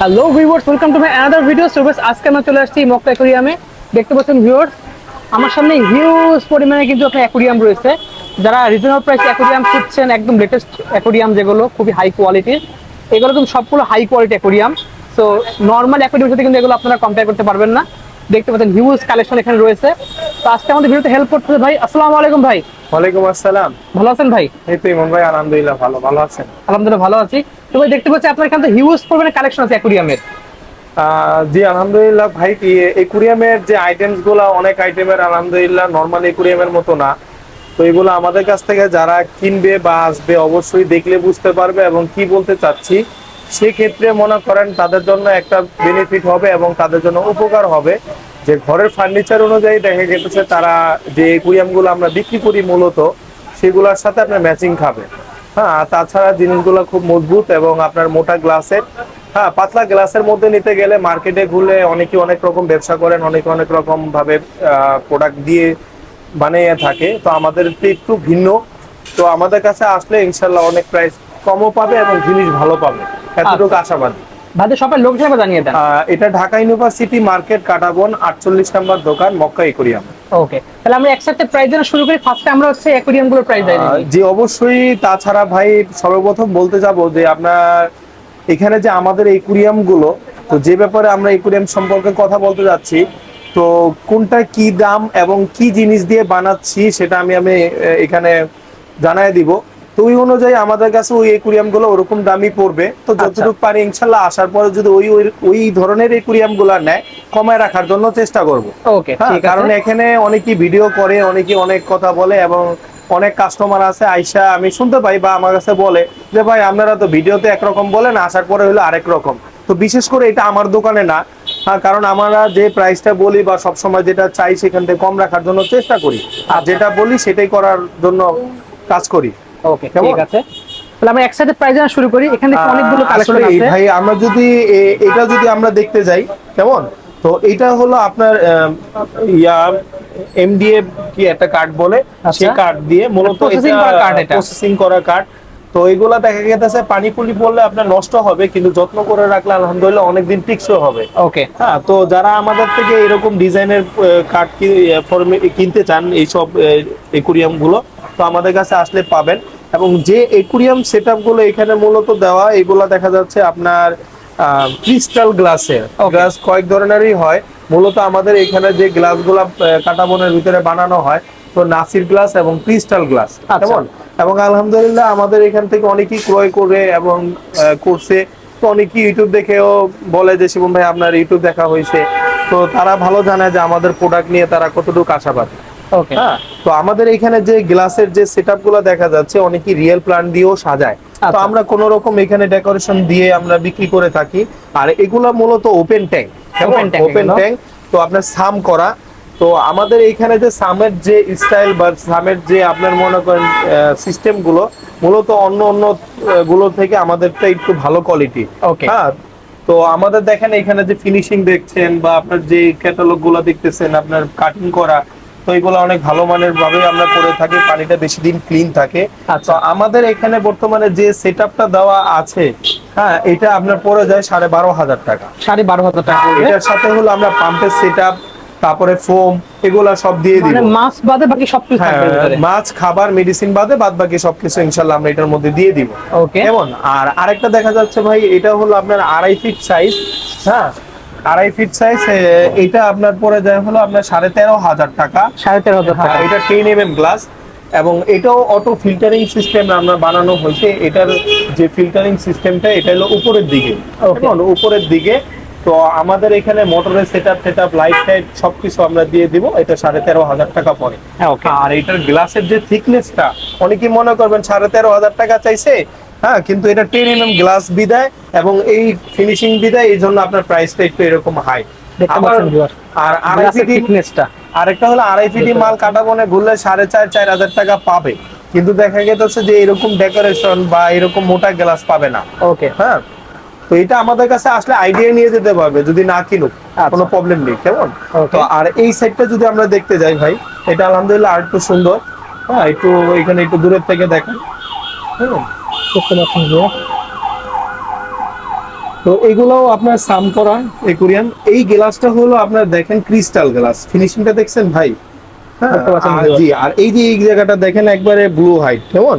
Hello viewers welcome to my another video service আজকে আমরা চলে আসছি মক্কা অ্যাকোরিয়ামে। দেখতে পাচ্ছেন ভিউয়ার্স আমার সামনে হিউজ পরিমাণে কিন্তু আপনার অ্যাকুরিয়াম রয়েছে। যারা রিজনেবল প্রাইস অ্যাকোরিয়াম খুঁজছেন, একদম লেটেস্ট অ্যাকুরিয়াম যেগুলো, খুবই হাই কোয়ালিটির এগুলো কিন্তু সবগুলো high quality aquarium. So normal অ্যাকুরিয়ামের সাথে কিন্তু এগুলো আপনারা কম্পেয়ার করতে পারবেন না। দেখতে পাচ্ছেন হিউজ কালেকশন এখানে রয়েছে। তো আজকে আমাদের ভিডিওতে হেল্প করতেছে ভাই আসসালামু আলাইকুম ভাই। ওয়ালাইকুম আসসালাম। ভালো আছেন ভাই? এই তো ইমন ভাই আলহামদুলিল্লাহ ভালো ভালো আছেন। আলহামদুলিল্লাহ ভালো আছি। তো ভাই দেখতে পাচ্ছি আপনার এখানে হিউজ পরিমাণে কালেকশন আছে অ্যাকোরিয়ামের জি আলহামদুলিল্লাহ ভাই কি একুরিয়ামের যে আইটেমসগুলা অনেক আইটেমের আলহামদুলিল্লাহ নর্মাল একুরিয়ামের মতো না। তো এগুলো আমাদের কাছ থেকে যারা কিনবে বা আসবে অবশ্যই দেখলে বুঝতে পারবে এবং কি বলতে চাচ্ছি সেক্ষেত্রে মনে করেন তাদের জন্য একটা বেনিফিট হবে এবং তাদের জন্য উপকার হবে। যে ঘরের ফার্নিচার অনুযায়ী দেখা গেছে তারা যে একুরিয়ামগুলো আমরা বিক্রি করি মূলত, সেগুলোর সাথে আপনার ম্যাচিং খাবে। হ্যাঁ তাছাড়া জিনিসগুলো খুব মজবুত এবং আপনার মোটা গ্লাসের হ্যাঁ পাতলা গ্লাসের মধ্যে নিতে গেলে মার্কেটে ঘুরলে অনেকে অনেক রকম ব্যবসা করেন, অনেকে অনেক রকম ভাবে প্রোডাক্ট দিয়ে বানিয়ে থাকে। তো আমাদের একটু ভিন্ন। তো আমাদের কাছে আসলে ইনশাল্লাহ অনেক প্রাইস কমও পাবে এবং জিনিস ভালো পাবে। এতটুকু আশাবাদী। ভাইদের সবাই লোক হিসেবে জানিয়ে দেন। এটা ঢাকা ইউনিভার্সিটি মার্কেট কাটাবন আটচল্লিশ নম্বর দোকান মক্কা একুরিয়াম ওকে তাহলে আমরা একসাথে প্রাইস জানা শুরু করি। ফার্স্টে আমরা হচ্ছে অ্যাকোরিয়ামগুলোর প্রাইস জানি জি অবশ্যই। তাছাড়া ভাই সর্বপ্রথম বলতে যাব যে আপনার এখানে যে আমাদের একুরিয়ামগুলো তো যে ব্যাপারে আমরা একুরিয়াম সম্পর্কে কথা বলতে যাচ্ছি তো কোনটা কি দাম এবং কি জিনিস দিয়ে বানাচ্ছি সেটা আমি আমি এখানে জানাই দিব। তো ওই অনুযায়ী আমাদের কাছে ওই একুরিয়ামগুলো ওরকম দামই পড়বে। তো আচ্ছা। যতটুকু পারি ইনশাল্লাহ আসার পরে যদি ওই ওই- ধরনের একুরিয়ামগুলা নেয় কমায় রাখার জন্য চেষ্টা করব। হ্যাঁ, কারণ এখানে অনেকেই ভিডিও করে অনেকে অনেক কথা বলে এবং অনেক কাস্টমার আছে আইসা আমি শুনতে পাই বা আমার কাছে বলে যে ভাই আপনারা তো ভিডিওতে একরকম বলেন আসার পরে হলো আরেক রকম। তো বিশেষ করে এটা আমার দোকানে না। হ্যাঁ, কারণ আমরা যে প্রাইসটা বলি বা সবসময় যেটা চাই সেখান থেকে কম রাখার জন্য চেষ্টা করি। আর যেটা বলি সেটাই করার জন্য কাজ করি। ওকে ঠিক আছে। তাহলে আমরা একসাথে প্রাইস জানা শুরু করি। এখানে অনেকগুলো কালেকশন আছে। ভাই আমরা যদি এটা যদি আমরা দেখতে যাই কেমন? তো এটা হলো আপনার ইয়া এমডিএ কি একটা কার্ড বলে? আচ্ছা। সেই কার্ড দিয়ে মূলত Processing করা card এটা। প্রসেসিং করা কার্ড তো এগুলা দেখা গেছে পানি পুলি পড়লে আপনার নষ্ট হবে কিন্তু যত্ন করে রাখলে আলহামদুলিল্লাহ অনেকদিন টিকসই হবে। ওকে হ্যাঁ তো যারা আমাদের থেকে এরকম ডিজাইনের কার্ড কিনতে চান এইসব একুরিয়ামগুলো তো আমাদের কাছে আসলে পাবেন। এবং যে একুরিয়াম সেটগুলো এখানে মূলত দেওয়া এগুলো দেখা যাচ্ছে আপনার ক্রিস্টাল গ্লাসের। গ্লাস কয়েক ধরনেরই হয়। মূলত আমাদের এখানে যে গ্লাসগুলা কাটা বনের ভিতরে বানানো হয় তো নাসির গ্লাস এবং ক্রিস্টাল গ্লাস। আচ্ছা। কেমন? এবং আলহামদুলিল্লাহ আমাদের এখান থেকে অনেকেই ক্রয় করে এবং করছে। তো অনেকেই ইউটিউব দেখেও বলে যে শিবম ভাই আপনার ইউটিউব দেখা হয়েছে। তো তারা ভালো জানে যে আমাদের প্রোডাক্ট নিয়ে তারা কতটুকু আশাবাদী। তো আমাদের এখানে যে গ্লাসের যে গুলো দেখা যাচ্ছে অনেকেই রিয়েল প্লান্ট দিয়েও সাজায়। তো আচ্ছা। আমরা কোন রকম এখানে ডেকোরেশন দিয়ে আমরা বিক্রি করে থাকি। আর এগুলা মূলত ওপেন ট্যাঙ্ক ওপেন ট্যাঙ্ক তো আপনার সাম করা। তো আমাদের এইখানে যে সামের যে স্টাইল বা সামের যে আপনার মনে করেন সিস্টেমগুলো মূলত অন্য অন্যগুলো থেকে আমাদেরটা একটু ভালো কোয়ালিটি হ্যাঁ তো আমাদের দেখেন এখানে যে ফিনিশিং দেখছেন বা আপনার যে ক্যাটালগগুলো দেখতেছেন আপনার কাটিং করা তো এগুলো অনেক ভালো মানের ভাবে আমরা করে থাকি পানিটা বেশি দিন ক্লিন থাকে। আচ্ছা। তো আমাদের এখানে বর্তমানে যে সেট দেওয়া আছে হ্যাঁ এটা আপনার পড়ে যায় সাড়ে বারো হাজার টাকা। সাড়ে বারো হাজার টাকা এটার সাথে হলো আমরা পাম্পের সেট তারপরে ফোম এগুলা সব দিয়ে দিব। মানে মাছ বাদে বাকি সবকিছু হ্যাঁ থাকবে মাছ খাবার মেডিসিন বাদে বাদ বাকি সবকিছু ইনশাল্লাহ আমরা এটার মধ্যে দিয়ে দিব। ওকে কেমন? আর আরেকটা দেখা যাচ্ছে ভাই এটা হলো আপনার আড়াই ফিট সাইজ হ্যাঁ আড়াই ফিট সাইজ এটা আপনার পরে যায় হলো আপনার সাড়ে তেরো হাজার টাকা। সাড়ে তেরো হাজার টাকা। হ্যাঁ, এটা টেন এম এম গ্লাস এবং এটাও অটো ফিল্টারিং সিস্টেম আমরা বানানো হয়েছে। এটার যে ফিল্টারিং সিস্টেমটা এটা হলো উপরের দিকে. উপরের দিকে তো আমাদের এখানে মোটরের set up set up light tight সবকিছু আমরা দিয়ে দিব। এটা সাড়ে তেরো হাজার টাকা পরে হ্যাঁ আর এটার গ্লাসের যে থিকনেসটা অনেকে মনে করবেন সাড়ে তেরো হাজার টাকা চাইছে। হ্যাঁ কিন্তু এটা টেন এম গ্লাস বিদায় এবং এই ফিনিশিং বিদায় এই জন্য আপনার প্রাইসটা একটু এরকম হাই আর আড়াই ফিট আরেকটা হলো আড়াই ফিটি মাল কাটা বনে ঘুরলে সাড়ে চার চার হাজার টাকা পাবে। কিন্তু দেখা গেছে যে এরকম ডেকোরেশন বা এরকম মোটা গ্লাস পাবে না। ওকে হ্যাঁ তো এটা আমাদের কাছে আসলে আইডিয়া নিয়ে যেতে পারবে যদি না কিনুক। আচ্ছা। কোনো প্রবলেম নেই কেমন? তো আর এই সেটটা যদি আমরা দেখতে যাই ভাই এটা আলহামদুলিল্লাহ আর একটু সুন্দর। হ্যাঁ একটু এখানে একটু দূরের থেকে দেখেন। হুম। দেখতে পাচ্ছেন তো এগুলোও আপনার সাম করা একুরিয়াম এই গ্লাসটা হলো আপনার দেখেন ক্রিস্টাল গ্লাস। ফিনিশিংটা দেখছেন ভাই? হ্যাঁ। জি আর এই যে এই জায়গাটা দেখেন একবারে ব্লু হাইট কেমন?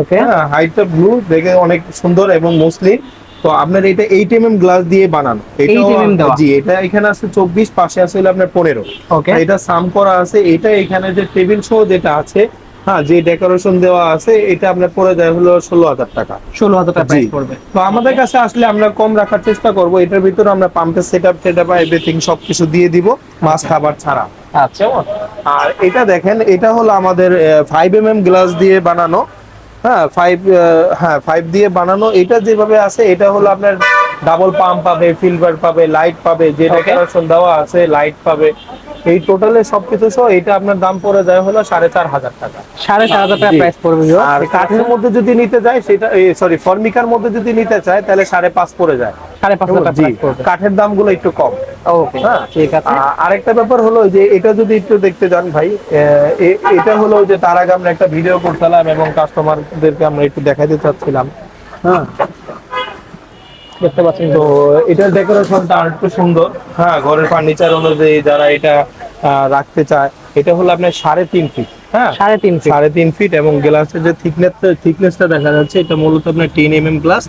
ওকে হ্যাঁ হাইটটা ব্লু দেখে অনেক সুন্দর এবং মসলিন তো আপনার এটা এইট এম গ্লাস দিয়ে বানানো। এটা 8 দেওয়া। জি এটা এখানে আছে চব্বিশ পাশে আছে হলো আপনার পনেরো। ওকে এটা সাম করা আছে। এটা এখানে যে টেবিল শো যেটা আছে হ্যাঁ যে ডেকোরেশন দেওয়া আছে এটা আপনার পড়ে যায় হলো ষোলো হাজার টাকা। ষোলো হাজার টাকা পড়বে। তো আমাদের কাছে আসলে আমরা কম রাখার চেষ্টা করব এটার ভিতরে আমরা পাম্পের set up set up everything সবকিছু দিয়ে দিব মাছ খাবার ছাড়া। আচ্ছা। আর এটা দেখেন এটা হলো আমাদের ফাইভ এম এম গ্লাস দিয়ে বানানো। হ্যাঁ ফাইভ হ্যাঁ ফাইভ দিয়ে বানানো। এটা যেভাবে আছে এটা হলো আপনার ডাবল পাম্প পাবে ফিল্টার পাবে লাইট পাবে যে. ডেকোরেশন দেওয়া আছে লাইট পাবে। এই টোটালে সবকিছু সহ এটা আপনার দাম পড়ে যায় হলো সাড়ে চার হাজার টাকা। সাড়ে চার হাজার টাকা প্রাইস পড়বে আর কাঠের মধ্যে যদি নিতে যায় সেটা সরি ফর্মিকার মধ্যে যদি নিতে চায় তাহলে সাড়ে পাঁচ পড়ে যায়। সাড়ে পাঁচ হাজার কাঠের দামগুলো একটু কম। ওকে হ্যাঁ। ঠিক আছে। আরেকটা ব্যাপার হলো যে এটা যদি একটু দেখতে যান ভাই এটা হলো যে তার আগে আমরা একটা ভিডিও করছিলাম এবং কাস্টমারদেরকে আমরা একটু দেখাতে চাচ্ছিলাম। হ্যাঁ। দেখতে পাচ্ছেন তো এটার ডেকোরেশনটা আর একটু সুন্দর। হ্যাঁ ঘরের ফার্নিচার অনুযায়ী যারা এটা রাখতে চায় এটা হলো আপনার সাড়ে তিন ফিট হ্যাঁ? সাড়ে তিন। সাড়ে তিন ফিট এবং গ্লাসের যে থিকনেস থিকনেসটা দেখা যাচ্ছে এটা মূলত আপনার টেন এম এম গ্লাস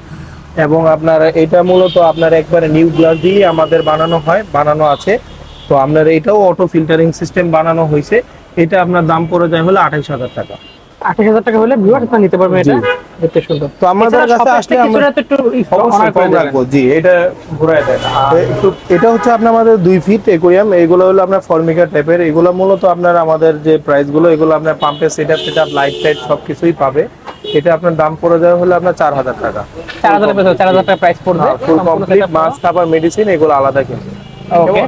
এবং আপনার এটা মূলত আপনার একবারে নিউ গ্লাস দিয়ে আমাদের বানানো হয় বানানো আছে। তো আপনার এটাও অটো ফিল্টারিং সিস্টেম বানানো হয়েছে। এটা আপনার দাম পড়ে যায় হলো আঠাইশ হাজার টাকা। আঠাশ হাজার টাকা হলে ভিউয়ার আপনারা নিতে পারবেন এটা। দেখতে সুন্দর তো আমাদের কাছে আসলে আমরা একটু করে রাখব। জি এটা দেন। একটু এটা হচ্ছে আপনার আমাদের দুই ফিট একুরিয়াম এগুলো হলো আপনার ফর্মিকা টাইপের এগুলো মূলত আপনার আমাদের যে প্রাইসগুলো এগুলো আপনার পাম্পের set up set up light tight সবকিছুই পাবে। এটা আপনার দাম পড়ে যাবে হলো আপনার চার হাজার টাকা। চার হাজার টাকা টাকা প্রাইস পড়বে ফুল কমপ্লিট মাছ খাবার মেডিসিন এগুলো আলাদা কিন্তু। ওকে?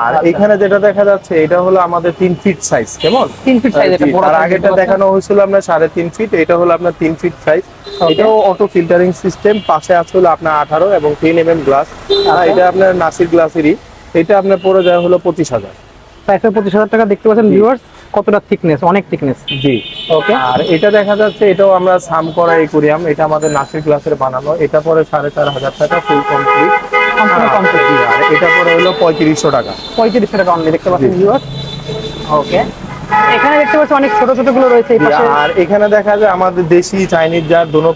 আর এখানে যেটা দেখা যাচ্ছে এটা হলো আমাদের তিন ফিট সাইজ কেমন? তিন ফিট সাইজ তার আগেটা দেখানো হয়েছিল আপনার সাড়ে তিন ফিট এটা হলো আপনার তিন ফিট সাইজ এটাও অটো ফিল্টারিং সিস্টেম পাশে আছে হলো আপনার আঠারো এবং তিন এম এম গ্লাস এটা আপনার নাসির গ্লাসেরই এটা আপনার পড়ে যায় হলো পঁচিশ হাজার। প্রাইসের পঁচিশ হাজার টাকা দেখতে পাচ্ছেন ভিউয়ার্স কতটা থিকনেস অনেক থিকনেস জি। ওকে আর এটা দেখা যাচ্ছে এটাও আমরা সাম করা একুরিয়াম এটা আমাদের নাসির গ্লাসের বানানো এটা পরে সাড়ে চার হাজার টাকা ফুল কমপ্লিট সম্পূর্ণ complete। আর এটা পরে হলো পঁয়ত্রিশশো টাকা। পঁয়ত্রিশশো টাকা অনলি দেখতে পাচ্ছেন ভিউয়ার ওকে এখানে দেখতে পাচ্ছি অনেক ছোট ছোটগুলো রয়েছে এই পাশে। আর এখানে দেখা যায় আমাদের দেশি চাইনিজ যার দোনো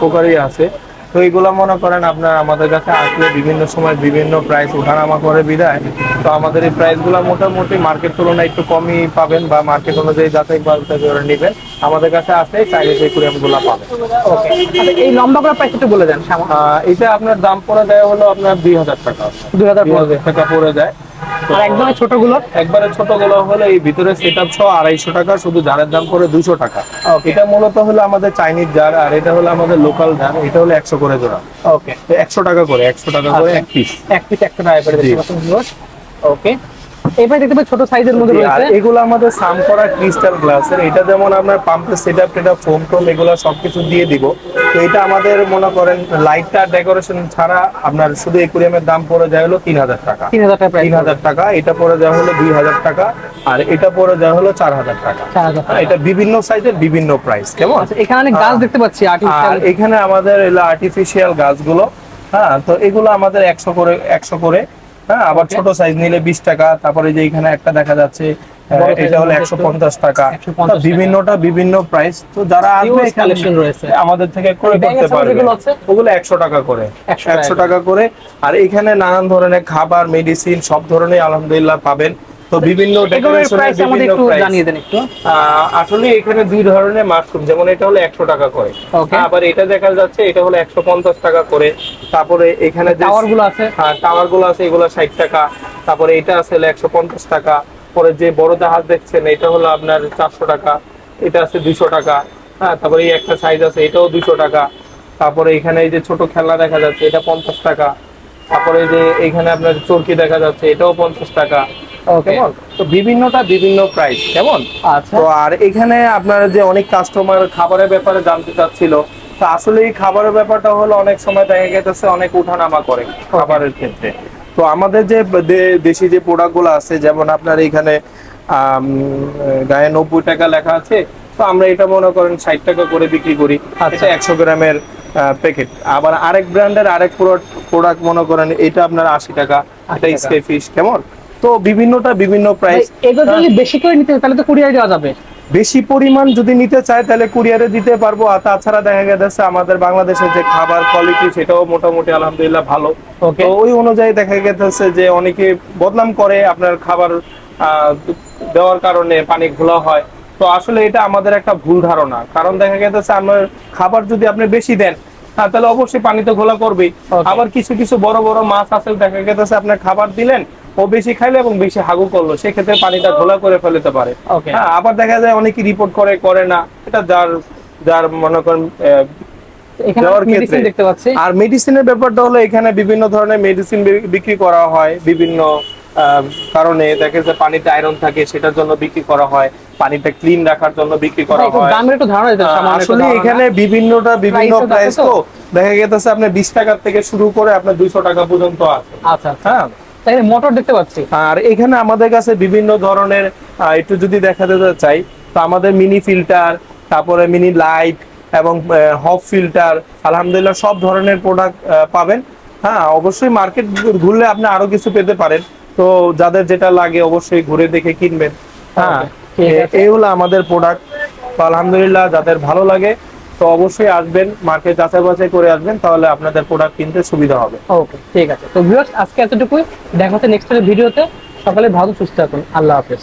প্রকারই আছে। তো এইগুলো মনে করেন আপনার আমাদের কাছে আসলে বিভিন্ন সময় বিভিন্ন প্রাইস ওঠানামা করে বিদায়। তো আমাদের এই প্রাইসগুলো মোটামুটি মার্কেট তুলনায় একটু কমই পাবেন বা মার্কেট অনুযায়ী যাচাই বাছাই করে নেবেন। আমাদের কাছে আসলে চাইনিজ একুরিয়ামগুলো পাবেন। ওকে আচ্ছা এই লম্বা করা প্রাইস একটু বলে দেন এটা আপনার দাম পড়ে দেয় হলো আপনার দুই হাজার টাকা। দুই হাজার দুই টাকা পড়ে যায়। আর একদমই ছোটগুলো? একবারে ছোটগুলো হলো এই ভিতরে সেট আপ সহ আড়াইশো টাকা শুধু জারের দাম করে দুশো টাকা। এটা মূলত হলো আমাদের চাইনিজ জার আর এটা হলো আমাদের লোকাল জার এটা হলো একশো করে জোড়া। ওকে একশো টাকা করে একশো টাকা করে আচ্ছা। এক পিস এক পিস একশো টাকা করে ওকে এবার দেখতে পাচ্ছি ছোট সাইজের মধ্যে আর রয়েছে। এগুলো আমাদের সাম করা ক্রিস্টাল গ্লাসের এটা যেমন আপনার পাম্পের সেট আপ টেট ফোম টোম এগুলো সবকিছু দিয়ে দিব। তো এটা আমাদের মনে করেন লাইটটা ডেকোরেশন ছাড়া আপনার শুধু একুরিয়ামের দাম পড়ে যায় হলো তিন হাজার টাকা। তিন হাজার টাকা তিন হাজার টাকা এটা পড়ে দেওয়া হলো দুই হাজার টাকা আর এটা পড়ে দেওয়া হলো চার হাজার টাকা। এটা বিভিন্ন সাইজের বিভিন্ন প্রাইস কেমন? আচ্ছা এখানে অনেক গাছ দেখতে পাচ্ছি আর এখানে আমাদের আর্টিফিশিয়াল গাছগুলো। হ্যাঁ তো এগুলো আমাদের একশো করে একশো করে হ্যাঁ আবার. ছোট সাইজ নিলে বিশ টাকা তারপরে যে এখানে একটা দেখা যাচ্ছে এটা হলো একশো পঞ্চাশ টাকা। বিভিন্নটা বিভিন্ন প্রাইস তো যারা আসবে কালেকশন রয়েছে। আমাদের থেকে করে করতে পারবে। ওগুলো একশো টাকা করে। 100 একশো টাকা করে। আর এখানে নানান ধরনের খাবার মেডিসিন সব ধরনের আলহামদুলিল্লাহ পাবেন। তো বিভিন্ন প্রাইস আমাদের একটু জানিয়ে দেন একটু। আসলে এখানে দুই ধরনের মাশরুম যেমন এটা হলো একশো টাকা করে। আবার এটা দেখা যাচ্ছে এটা হলো টাকা করে। তারপরে এখানে যে গুলো আছে? টাওয়ারগুলো আছে এগুলো ষাট টাকা। তারপরে এটা আছে একশো পঞ্চাশ টাকা। পরে যে বড় জাহাজ দেখছেন এটা হলো আপনার চারশো টাকা। এটা আছে দুইশো টাকা। হ্যাঁ তারপরে এই একটা সাইজ আছে এটাও দুইশো টাকা। তারপরে এখানে এই যে ছোট খেলনা দেখা যাচ্ছে এটা পঞ্চাশ টাকা। তারপরে যে এখানে আপনার চরকি দেখা যাচ্ছে এটাও পঞ্চাশ টাকা। ওকে কেমন? তো বিভিন্নটা বিভিন্ন প্রাইস কেমন? আচ্ছা। তো আর এখানে আপনারা যে অনেক কাস্টমার খাবারের ব্যাপারে জানতে চাচ্ছিল তো আসলে এই খাবারের ব্যাপারটা হলো অনেক সময় দেখা গেছে অনেক উঠানামা করে খাবারের ক্ষেত্রে। তো আমাদের যে দেশি যে প্রোডাক্টগুলো আছে যেমন আপনার এখানে গায়ে নব্বই টাকা লেখা আছে তো আমরা এটা মনে করেন ষাট টাকা করে বিক্রি করি। আচ্ছা। একশো গ্রামের প্যাকেট আবার আরেক ব্র্যান্ডের আরেক প্রোডাক্ট মনে করেন এটা আপনার আশি টাকা এটা টাকা। ফিশ কেমন? তো বিভিন্নটা বিভিন্ন প্রাইস এগুলো যদি বেশি করে নিতে তাহলে তো কুরিয়ার দেওয়া যাবে। বেশি পরিমাণ যদি নিতে চায় তাহলে কুরিয়ারে দিতে পারব। আর তাছাড়া দেখা গেছে আমাদের বাংলাদেশের যে খাবার কোয়ালিটি সেটাও মোটামুটি আলহামদুলিল্লাহ ভালো. তো ওই অনুযায়ী দেখা গেছে যে অনেকে বদনাম করে আপনার খাবার দেওয়ার কারণে পানি ঘোলা হয়। তো আসলে এটা আমাদের একটা ভুল ধারণা। কারণ দেখা গেছে আমার খাবার যদি আপনি বেশি দেন হ্যাঁ, তাহলে অবশ্যই পানিতে ঘোলা করবেই। আবার কিছু কিছু বড় বড় মাছ আছে দেখা গেছে আপনার খাবার দিলেন ও বেশি খাইলে এবং বেশি হাগু করল সেক্ষেত্রে পানিটা ঘোলা করে ফেলতে পারে। হ্যাঁ আবার দেখা যায় অনেকে রিপোর্ট করে করে না। এটা যার যার মনে করেন আর মেডিসিনের ব্যাপারটা হলো এখানে বিভিন্ন ধরনের মেডিসিন বিক্রি করা হয় বিভিন্ন কারণে দেখা যাচ্ছে পানিতে আয়রন থাকে সেটার জন্য বিক্রি করা হয় পানিটা ক্লিন রাখার জন্য বিক্রি করা হয়। দামের একটু ধারণা দিতে আহ, সামান্য একটু আসলে এখানে বিভিন্নটা বিভিন্ন প্রাইস তো? দেখা গেছে আপনার বিশ টাকার থেকে শুরু করে আপনার দুইশো টাকা পর্যন্ত আছে। আচ্ছা আচ্ছা। হ্যাঁ তাই মোটর দেখতে পাচ্ছি। আর এখানে আমাদের কাছে বিভিন্ন ধরনের একটু যদি দেখাতে চাই তো আমাদের মিনি ফিল্টার তারপরে মিনি লাইট এবং হফ ফিল্টার আলহামদুলিল্লাহ সব ধরনের প্রোডাক্ট পাবেন। হ্যাঁ অবশ্যই মার্কেট ঘুরলে আপনি আরও কিছু পেতে পারেন। তো যাদের যেটা লাগে অবশ্যই ঘুরে দেখে কিনবেন। হ্যাঁ। এই হলো আমাদের প্রোডাক্ট আলহামদুলিল্লাহ যাদের ভালো লাগে তো অবশ্যই আসবেন মার্কেট যাচাই বাছাই করে আসবেন, তাহলে আপনাদের প্রোডাক্ট কিনতে সুবিধা হবে। ওকে ঠিক আছে। তো ভিউয়ার্স আজকে এতটুকুই। দেখা হচ্ছে নেক্সট ভিডিওতে। সকালে ভালো, সুস্থ থাকুন। আল্লাহ হাফেজ।